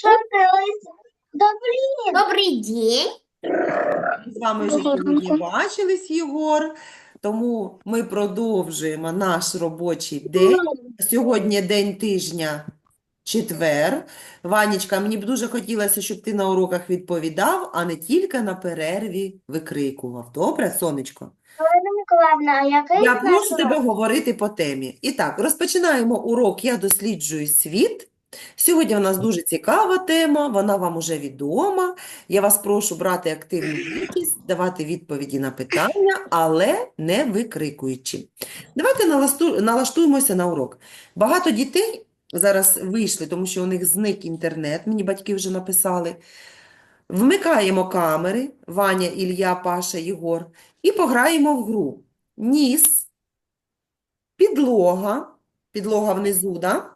Ти, Леся? Добрий день. Ми з вами вже сьогодні бачились, Єгор, тому ми продовжуємо наш робочий день. Сьогодні день тижня, четвер. Ванечка, мені б дуже хотілося, щоб ти на уроках відповідав, а не тільки на перерві викрикував. Добре, сонечко? Миколаївна, який Я прошу тебе говорити по темі. І так, розпочинаємо урок «Я досліджую світ». Сьогодні у нас дуже цікава тема, вона вам уже відома. Я вас прошу брати активну участь, давати відповіді на питання, але не викрикуючи. Давайте налаштуємося на урок. Багато дітей зараз вийшли, тому що у них зник інтернет, мені батьки вже написали. Вмикаємо камери, Ваня, Ілля, Паша, Єгор, і пограємо в гру. Ніс, підлога, підлога внизу, да?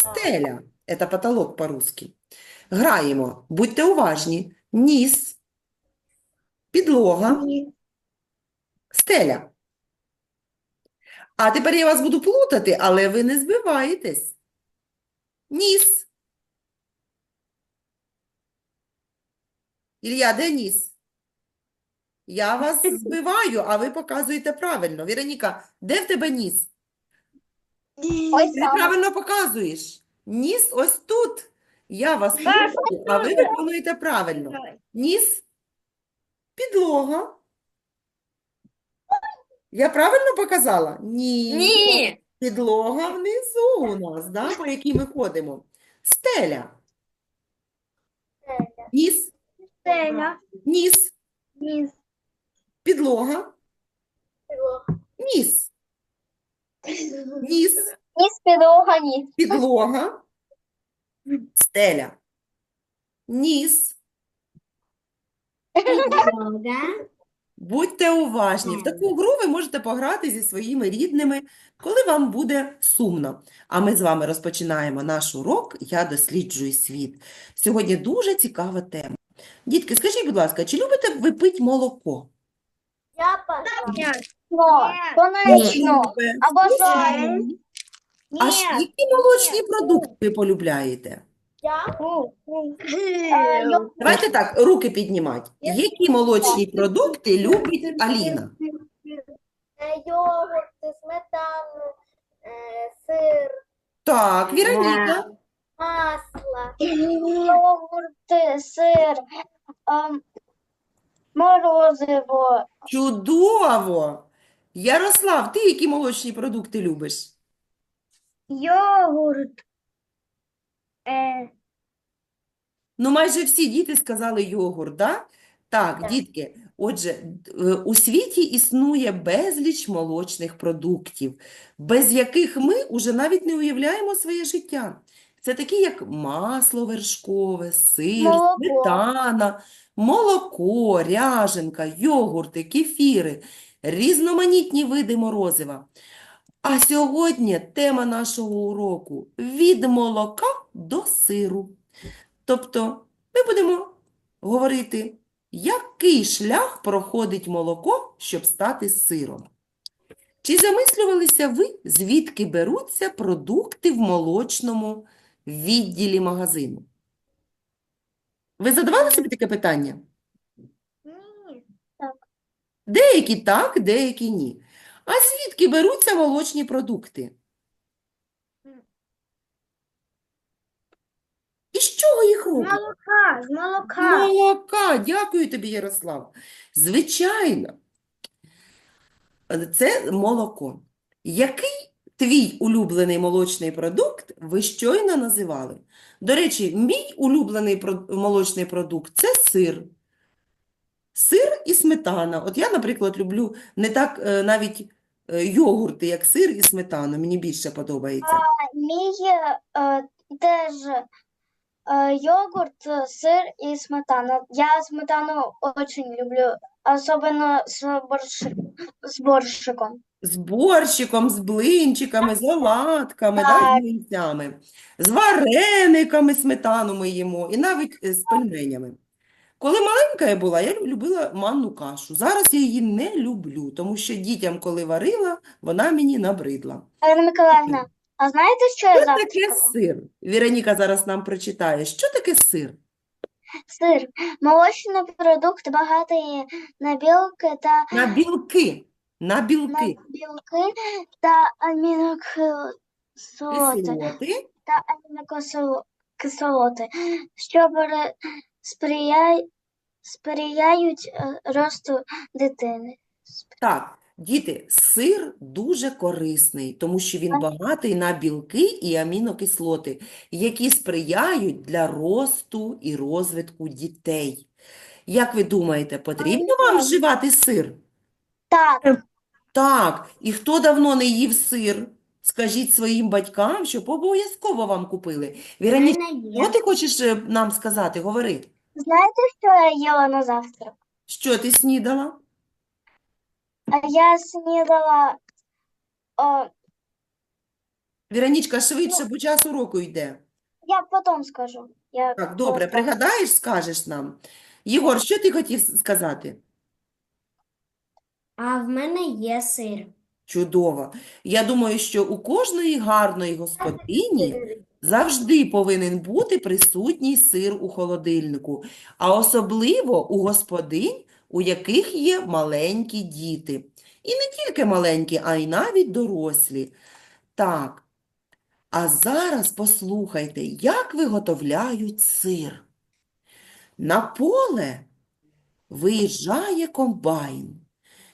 Стеля, це потолок по-русски. Граємо, будьте уважні. Ніс, підлога, стеля. А тепер я вас буду плутати, але ви не збиваєтесь. Ніс. Ілля, де ніс? Я вас збиваю, а ви показуєте правильно. Віроніка, де в тебе ніс? Ось Ти там. правильно показуєш. Ніс ось тут. Я вас слухаю, а ви виконуєте правильно. Ніс, підлога. Я правильно показала? Ні. Ні. Підлога внизу у нас, да, по якій ми ходимо. Стеля. Ніс, Стеля. ніс, Ніс. підлога, ніс, ніс, Ніс, підлога, ніс. підлога, стеля, ніс. Будьте уважні. В таку гру ви можете пограти зі своїми рідними, коли вам буде сумно. А ми з вами розпочинаємо наш урок «Я досліджую світ». Сьогодні дуже цікава тема. Дітки, скажіть, будь ласка, чи любите ви пити молоко? Я Ну, конечно. Любите. Обожаю. А ж які молочні продукти ви полюбляєте? Е, йо- Давайте так, руки піднімати. Які молочні продукти любить Аліна? е, Йогурти, сметану, е, сир, Так, Віроніка. масло. Йогурти, сир, ем, морозиво. Чудово! Ярослав, ти які молочні продукти любиш? Йогурт. Е, Ну, майже всі діти сказали йогурт, да? Так, Так. дітки, отже, д- е, у світі існує безліч молочних продуктів, без яких ми уже навіть не уявляємо своє життя. Це такі, як масло вершкове, сир, Молоко. сметана, молоко, ряженка, йогурти, кефіри, різноманітні види морозива. А сьогодні тема нашого уроку – від молока до сиру. Тобто ми будемо говорити, який шлях проходить молоко, щоб стати сиром. Чи замислювалися ви, звідки беруться продукти в молочному відділі магазину? Ви задавали собі таке питання? ні. Деякі так, деякі ні. А звідки беруться молочні продукти? І з чого їх роблять? Молока, з молока. Молока, дякую тобі, Ярослав. Звичайно, це молоко. Який твій улюблений молочний продукт ви щойно називали? До речі, мій улюблений молочний продукт це сир. Сир і сметана. От я, наприклад, люблю не так е, навіть е, йогурти, як сир і сметану. Мені більше подобається. Мій е, теж йогурт, сир і сметана. Я сметану дуже люблю, особливо з борщиком. З борщиком, з блинчиками, з оладками, да, з млинцями, з варениками сметану ми їмо, і навіть е, з пельменями. Коли маленька я була, я любила манну кашу. Зараз я її не люблю, тому що дітям, коли варила, вона мені набридла. Олена Миколаївна, А знаєте, що я Що таке сир? Віроніка зараз нам прочитає. Що таке сир? Сир. Молочний продукт багатий на білки та На білки. На на білки. білки та амінокислоти Кислоти. та амінокислоти, що пере- сприяй- сприяють е, росту дитини. Так, діти, сир дуже корисний, тому що він багатий на білки і амінокислоти, які сприяють для росту і розвитку дітей. Як ви думаєте, потрібно вам вживати сир? Так, Так, і хто давно не їв сир? Скажіть своїм батькам, щоб обов'язково вам купили. Віроніка, що ти хочеш е, нам сказати? Говори. знаєте, що я їла на завтрак? Що ти снідала? А Я снідала о, Віронічка, швидше, бо час уроку йде. я потім скажу. Я Так, добре, просто- пригадаєш, скажеш нам. Єгор, що ти хотів сказати? А в мене є сир. Чудово. Я думаю, що у кожної гарної господині завжди повинен бути присутній сир у холодильнику, а особливо у господинь, у яких є маленькі діти. І не тільки маленькі, а й навіть дорослі. Так, а зараз послухайте, як виготовляють сир. На поле виїжджає комбайн,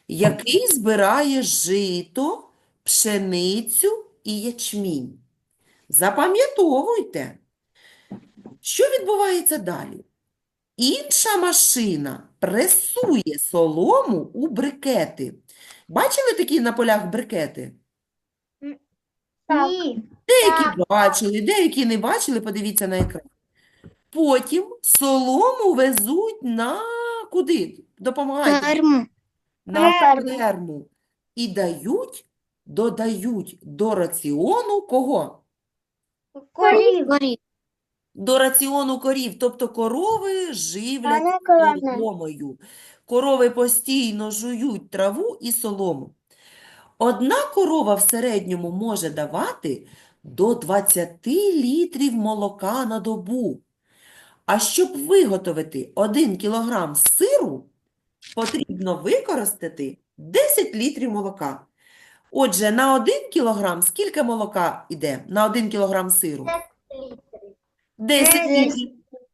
який збирає жито, пшеницю і ячмінь. Запам'ятовуйте, що відбувається далі. Інша машина пресує солому у брикети. Бачили такі на полях брикети? Так. Деякі бачили, деякі не бачили, подивіться на екран. Потім солому везуть на куди? Допомагайте. Ферму. На Ферму. ферму. І дають, додають до раціону кого? Корів. Горі. До раціону корів, тобто корови живляться Миколаївна. соломою. Корови постійно жують траву і солому. Одна корова в середньому може давати до 20 літрів молока на добу. А щоб виготовити 1 кілограм сиру, потрібно використати 10 літрів молока. Отже, на 1 кілограм скільки молока йде на 1 кілограм сиру? 10 Десять. літрів.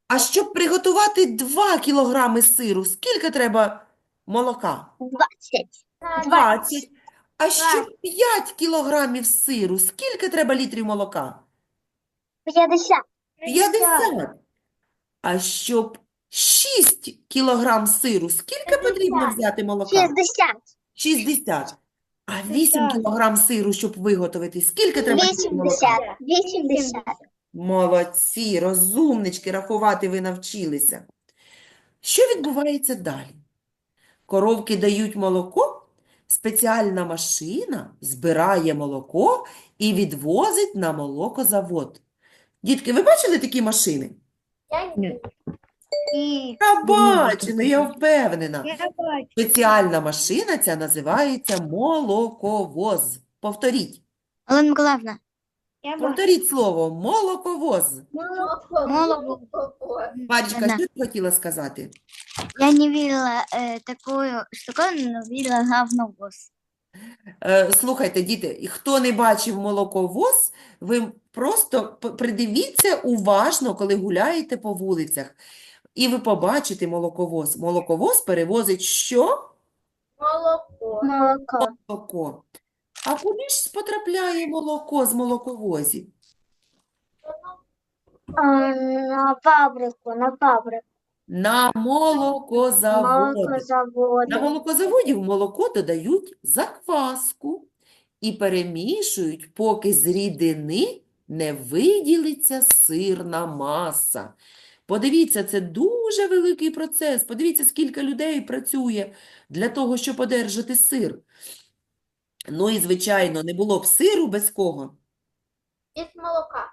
А щоб приготувати 2 кілограми сиру, скільки треба молока? 20. 20. А щоб 5 кілограмів сиру, скільки треба літрів молока? 50. 50. А щоб 6 кілограм сиру, скільки потрібно взяти молока? 60. 60. А 8 кілограм сиру, щоб виготовити, скільки треба літрів молока? 80. 80. Молодці, розумнички, рахувати ви навчилися. Що відбувається далі? Коровки дають молоко, спеціальна машина збирає молоко і відвозить на молокозавод. Дітки, ви бачили такі машини? І Я бачила, я впевнена. Я бачу. Спеціальна машина ця називається молоковоз. Повторіть. Олена Миколаївна, Я Повторіть слово молоковоз. молоко. Марічка, що ти хотіла сказати? Я не видела э, такую штуковину, но видела говновоз. Е, Слухайте, діти, і хто не бачив молоковоз, ви просто п- придивіться уважно, коли гуляєте по вулицях, і ви побачите молоковоз. Молоковоз перевозить що? Молоко. Молоко. А куди ж потрапляє молоко з молоковозів? На фабрику, на фабрику. На молокозаводи. Молокозавод. На молокозаводі молоко додають закваску і перемішують, поки з рідини не виділиться сирна маса. Подивіться, це дуже великий процес. Подивіться, скільки людей працює для того, щоб одержати сир. Ну і, звичайно, не було б сиру без кого? Без молока.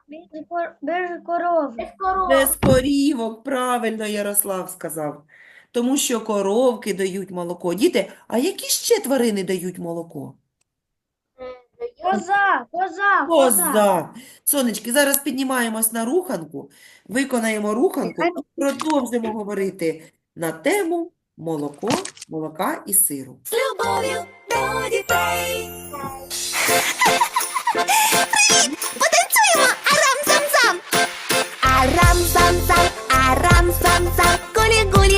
Без корови. Без коровы. Без корівок, правильно Ярослав сказав. Тому що коровки дають молоко. Діти, а які ще тварини дають молоко? Коза, коза, Коза. Сонечки, зараз піднімаємось на руханку, виконаємо руханку і продовжимо говорити на тему молоко, молока і сиру. Потанцюємо арам-зам-зам. Арам-зам-зам, арам-зам-зам. Гулі-гулі,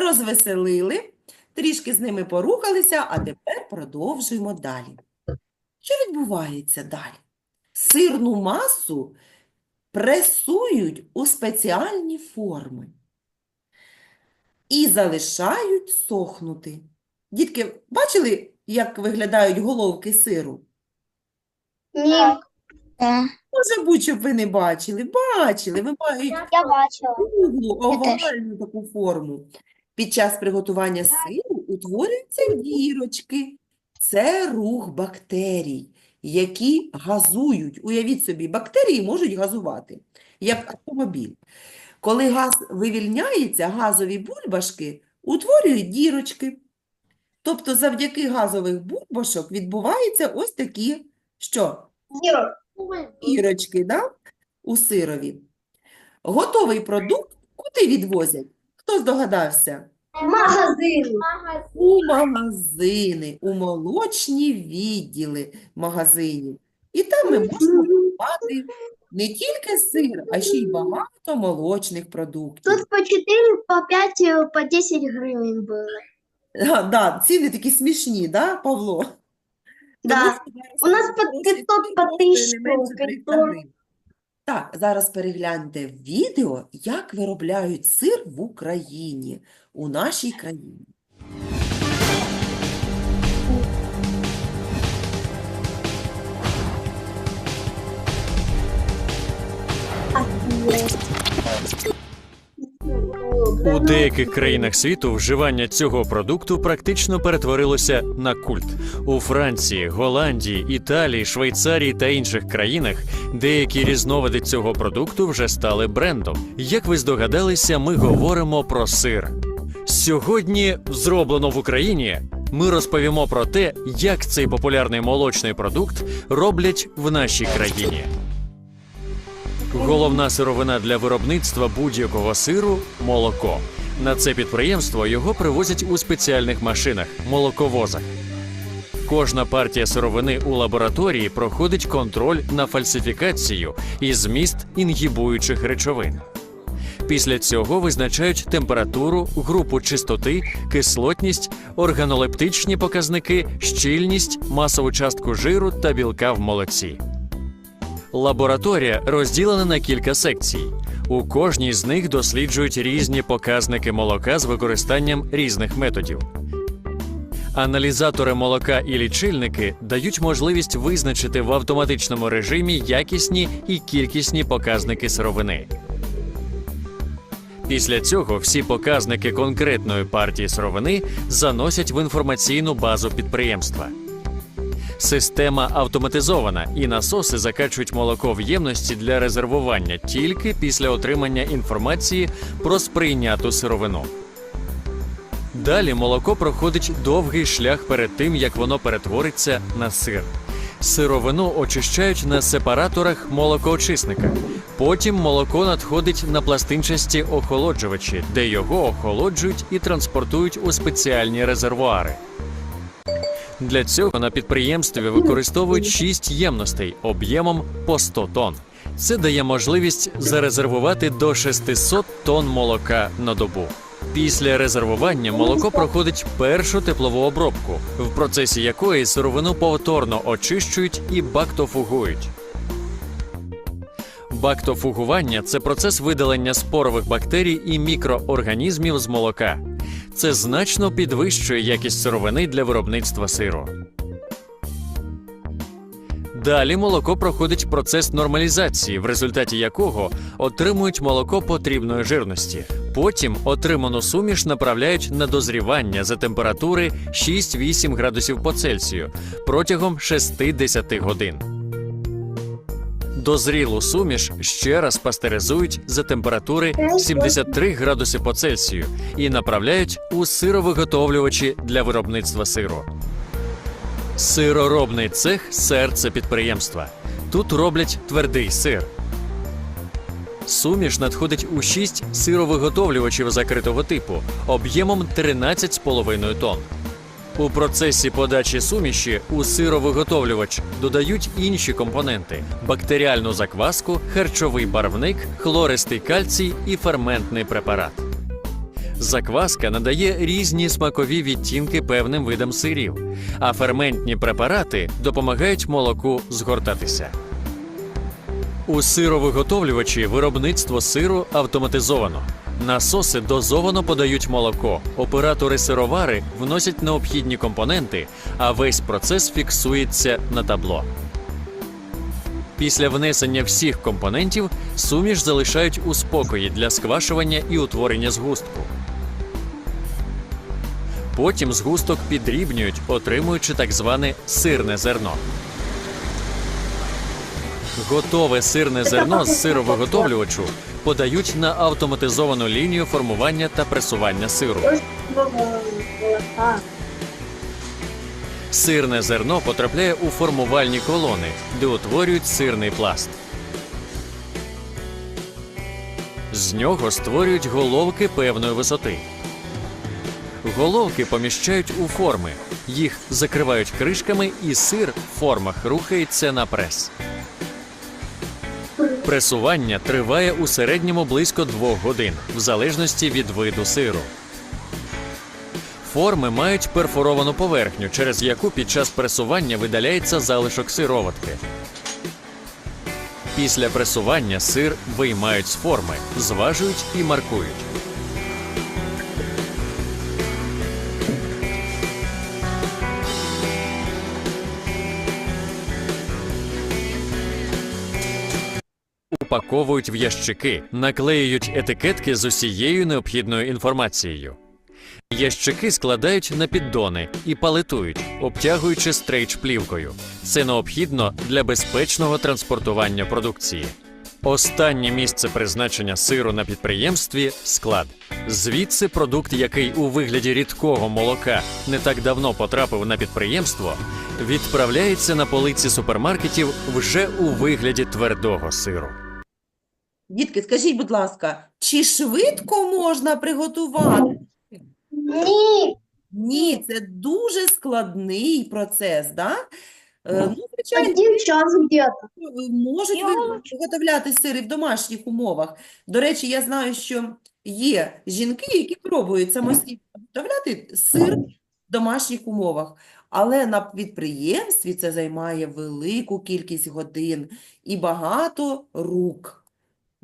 розвеселили, трішки з ними порухалися, а тепер продовжуємо далі. Що відбувається далі? Сирну масу пресують у спеціальні форми і залишають сохнути. Дітки, бачили, як виглядають головки сиру? Ні, Може бути, щоб ви не бачили. Бачили, ви мають я бачила. круглу, Я овальну таку форму. Під час приготування сиру утворюються дірочки. Це рух бактерій, які газують. Уявіть собі, бактерії можуть газувати, як автомобіль. Коли газ вивільняється, газові бульбашки утворюють дірочки. Тобто завдяки газових бульбашок відбуваються ось такі, що? Ірочки, да? У сирові. Готовий продукт куди відвозять? Хто здогадався? Магазин. Магазин. У магазини, у молочні відділи магазинів. І там ми можемо купувати не тільки сир, а ще й багато молочних продуктів. Тут по 4, по 5, по 10 гривень було. А, да, ціни такі смішні, да, Павло? Да. Тому що зараз У нас по 500, по коштує не 1000 менше 300 гривень. Так, зараз перегляньте відео, як виробляють сир в Україні, у нашій країні. У деяких країнах світу вживання цього продукту практично перетворилося на культ. У Франції, Голландії, Італії, Швейцарії та інших країнах деякі різновиди цього продукту вже стали брендом. Як ви здогадалися, ми говоримо про сир. Сьогодні зроблено в Україні. Ми розповімо про те, як цей популярний молочний продукт роблять в нашій країні. Головна сировина для виробництва будь-якого сиру молоко. На це підприємство його привозять у спеціальних машинах молоковозах. Кожна партія сировини у лабораторії проходить контроль на фальсифікацію і зміст інгібуючих речовин. Після цього визначають температуру, групу чистоти, кислотність, органолептичні показники, щільність, масову частку жиру та білка в молоці. Лабораторія розділена на кілька секцій. У кожній з них досліджують різні показники молока з використанням різних методів. Аналізатори молока і лічильники дають можливість визначити в автоматичному режимі якісні і кількісні показники сировини. Після цього всі показники конкретної партії сировини заносять в інформаційну базу підприємства. Система автоматизована, і насоси закачують молоко в ємності для резервування тільки після отримання інформації про сприйняту сировину. Далі молоко проходить довгий шлях перед тим, як воно перетвориться на сир. Сировину очищають на сепараторах молокоочисника. Потім молоко надходить на пластинчасті охолоджувачі, де його охолоджують і транспортують у спеціальні резервуари. Для цього на підприємстві використовують 6 ємностей об'ємом по 100 тонн. Це дає можливість зарезервувати до 600 тонн молока на добу. Після резервування молоко проходить першу теплову обробку, в процесі якої сировину повторно очищують і бактофугують. Бактофугування це процес видалення спорових бактерій і мікроорганізмів з молока. Це значно підвищує якість сировини для виробництва сиру. Далі молоко проходить процес нормалізації, в результаті якого отримують молоко потрібної жирності. Потім отриману суміш направляють на дозрівання за температури 6-8 градусів по Цельсію протягом 6-10 годин. Дозрілу суміш ще раз пастеризують за температури 73 градуси по Цельсію і направляють у сировиготовлювачі для виробництва сиру. Сироробний цех серце підприємства. Тут роблять твердий сир. Суміш надходить у 6 сировиготовлювачів закритого типу об'ємом 13,5 тонн. У процесі подачі суміші у сировиготовлювач додають інші компоненти: бактеріальну закваску, харчовий барвник, хлористий кальцій і ферментний препарат. Закваска надає різні смакові відтінки певним видам сирів, а ферментні препарати допомагають молоку згортатися. У сировиготовлювачі виробництво сиру автоматизовано. Насоси дозовано подають молоко. Оператори сировари вносять необхідні компоненти, а весь процес фіксується на табло. Після внесення всіх компонентів суміш залишають у спокої для сквашування і утворення згустку. Потім згусток підрібнюють, отримуючи так зване сирне зерно. Готове сирне зерно з сировиготовлювачу подають на автоматизовану лінію формування та пресування сиру. Сирне зерно потрапляє у формувальні колони, де утворюють сирний пласт. З нього створюють головки певної висоти. Головки поміщають у форми, їх закривають кришками, і сир в формах рухається на прес. Пресування триває у середньому близько двох годин, в залежності від виду сиру. Форми мають перфоровану поверхню, через яку під час пресування видаляється залишок сироватки. Після пресування сир виймають з форми, зважують і маркують. Упаковують в ящики, наклеюють етикетки з усією необхідною інформацією. Ящики складають на піддони і палетують, обтягуючи стрейч плівкою. Це необхідно для безпечного транспортування продукції. Останнє місце призначення сиру на підприємстві склад. Звідси продукт, який у вигляді рідкого молока не так давно потрапив на підприємство, відправляється на полиці супермаркетів вже у вигляді твердого сиру. Дітки, скажіть, будь ласка, чи швидко можна приготувати? Ні, Ні, це дуже складний процес, да? Е, Ну, звичайно, один час где-то. можуть ви- виготовляти сири в домашніх умовах. До речі, я знаю, що є жінки, які пробують самостійно виготовляти сир в домашніх умовах. Але на підприємстві це займає велику кількість годин і багато рук.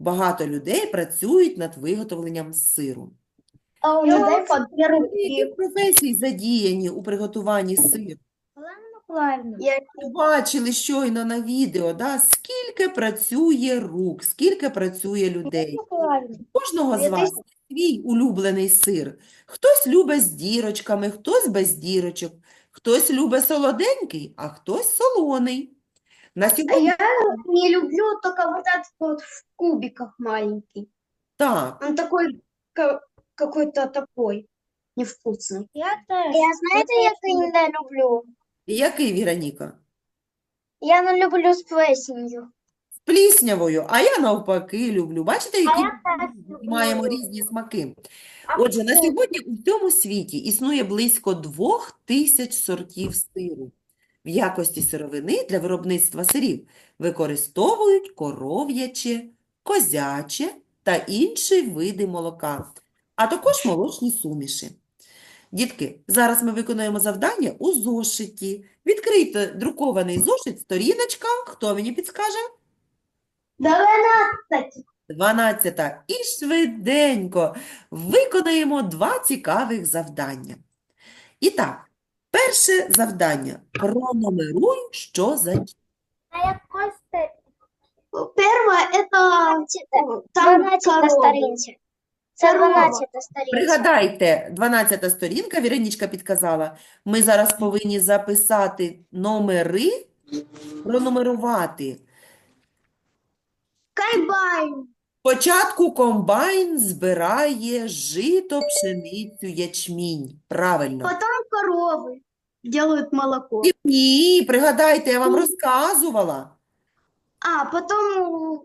Багато людей працюють над виготовленням сиру. А у людей по дві Які руки. професії задіяні у приготуванні сиру? Я Ви Бачили щойно на відео, да? Скільки працює рук, скільки працює людей. У Кожного з Я вас є свій улюблений сир. Хтось любить з дірочками, хтось без дірочок, хтось любить солоденький, а хтось солоний. На А сьогодні я не люблю только вот этот вот в кубиках маленький. так, Он такой ка- какой-то такой невкусный. Я теж. Я знаєте, який не люблю? який, Віроніка? Я не люблю з плесенью. пліснявою, а я навпаки люблю. Бачите, які маємо різні смаки. Отже, на сьогодні у всьому світі існує близько двох тисяч сортів сиру. В якості сировини для виробництва сирів використовують коров'яче, козяче та інші види молока, а також молочні суміші. Дітки, зараз ми виконуємо завдання у зошиті. Відкрийте друкований зошит, сторіночка. Хто мені підскаже? Дванадцять. 12. І швиденько виконаємо два цікавих завдання. І так, перше завдання. Пронумеруй, що за ч- На якось степі. Перше – это там Дванадцята Це 12 сторінця. Пригадайте, 12 сторінка, Віронічка підказала. Ми зараз повинні записати номери, пронумерувати. Кайбайн. Спочатку комбайн збирає жито, пшеницю, ячмінь. Правильно. Потом коровы делают молоко. Ні, пригадайте, я вам розказувала. А потом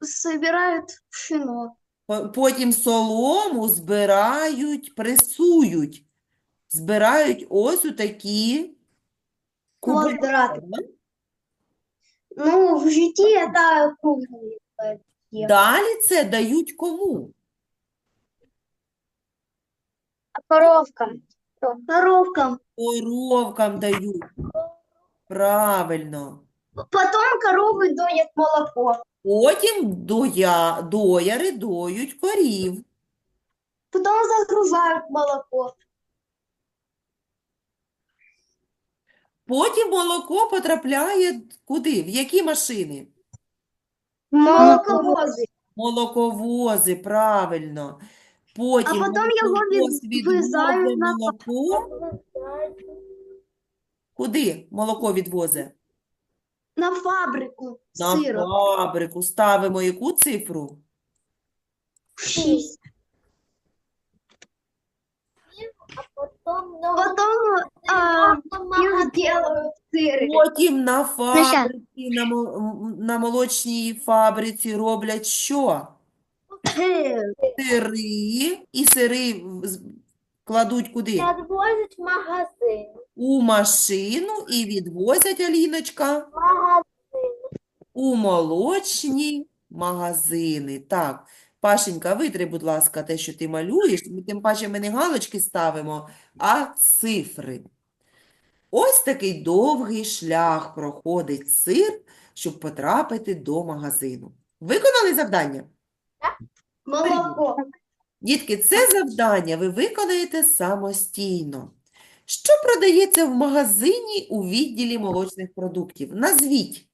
собирают пшено. По- Потім солому збирають, пресують. Збирають ось у такі кубики. Квадрат. Ну, в житті это круглые. Є. Далі це дають кому? Коровкам. Коровкам. Коровкам дають. Правильно. Потом коровы доят молоко. Потім доя, дояри доють корів. Потом загружают молоко. Потім молоко потрапляє куди? В які машини? Молоковозы. Молоковози, правильно. Потім потім його молоковоз від- везають на молоко. Куди молоко відвозить? На фабрику На сыра. фабрику. Ставимо яку цифру? Шесть. Потім нову Потом а, магазин. их делают сыры. Потім на щас. фабриці, на, мо- м, на молочній фабриці роблять що? Сыр. Сири. І сири в- з- кладуть куди? Відвозять в магазин. У машину і відвозять, Аліночка, Магазин. у молочні магазини. Так, Пашенька, витри, будь ласка, те, що ти малюєш. Ми, тим паче ми не галочки ставимо, а цифри. Ось такий довгий шлях проходить сир, щоб потрапити до магазину. Виконали завдання? Молоко. Дітки, це завдання ви виконаєте самостійно. Що продається в магазині у відділі молочних продуктів? Назвіть.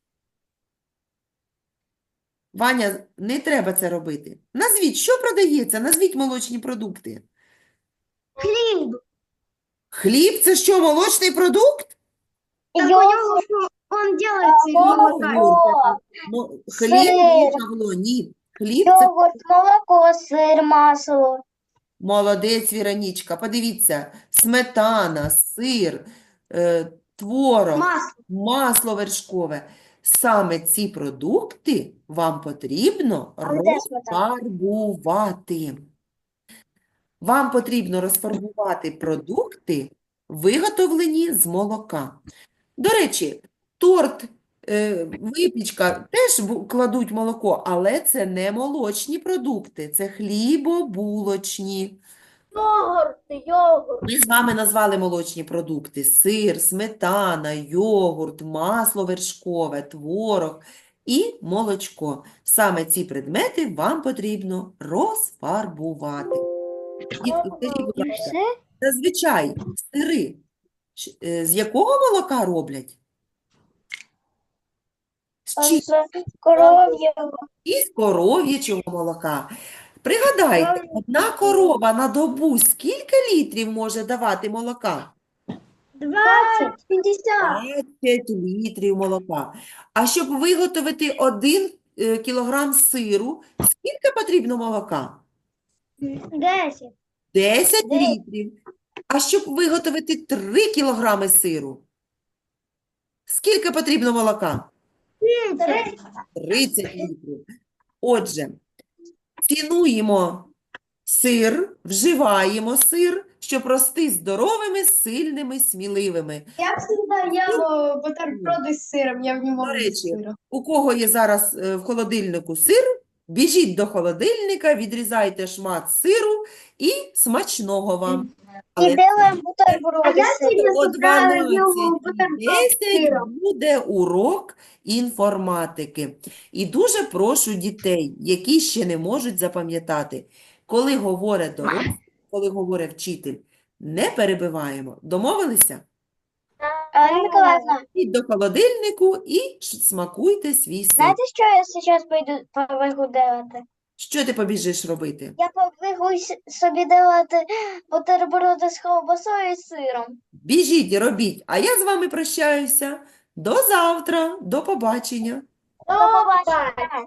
Ваня, не треба це робити. Назвіть, що продається? Назвіть молочні продукти. Хлеб. Хліб – це що, молочний продукт? Так у него он делается из молока. Ну, хліб не Сир. Павло, ні. Хліб – це йогурт, молоко, сир, масло. Молодець, Віронічка. Подивіться, сметана, сир, е, творог, Масло. масло вершкове. Саме ці продукти вам потрібно розфарбувати. Вам потрібно розфарбувати продукти, виготовлені з молока. До речі, торт, е, випічка теж кладуть молоко, але це не молочні продукти, це хлібобулочні. Йогурт, йогурт. Ми з вами назвали молочні продукти: сир, сметана, йогурт, масло вершкове, творог і молочко. Саме ці предмети вам потрібно розфарбувати. Дітки, скажіть, будь ласка, зазвичай сири е, з якого молока роблять? З чим? З коров'я. Із коров'ячого молока. Пригадайте, одна корова на добу скільки літрів може давати молока? 20, 50, 20 літрів молока. А щоб виготовити один е, кілограм сиру, скільки потрібно молока? 10, 10 літрів. А щоб виготовити 3 кілограми сиру, скільки потрібно молока? 30 літрів. Отже, цінуємо сир, вживаємо сир, щоб рости здоровими, сильними, сміливими. Я завжди ем бутерброди з сиром, я в ньому До речі, у кого є зараз е, в холодильнику сир, біжіть до холодильника, відрізайте шмат сиру і смачного вам. Але І делаємо бутерброди о 12.10 буде урок інформатики. І дуже прошу дітей, які ще не можуть запам'ятати, коли говорить дорослий, коли говорить вчитель, не перебиваємо. Домовилися? Анна Миколаївна, Ідіть до холодильнику і ш- смакуйте свій сир. знаєте, що я зараз пойду побігу делати? Що ти побіжиш робити? Я побігу с- собі делати бутерброди з ковбасою і сиром. Біжіть і робіть, а я з вами прощаюся. До завтра, до побачення. До побачення.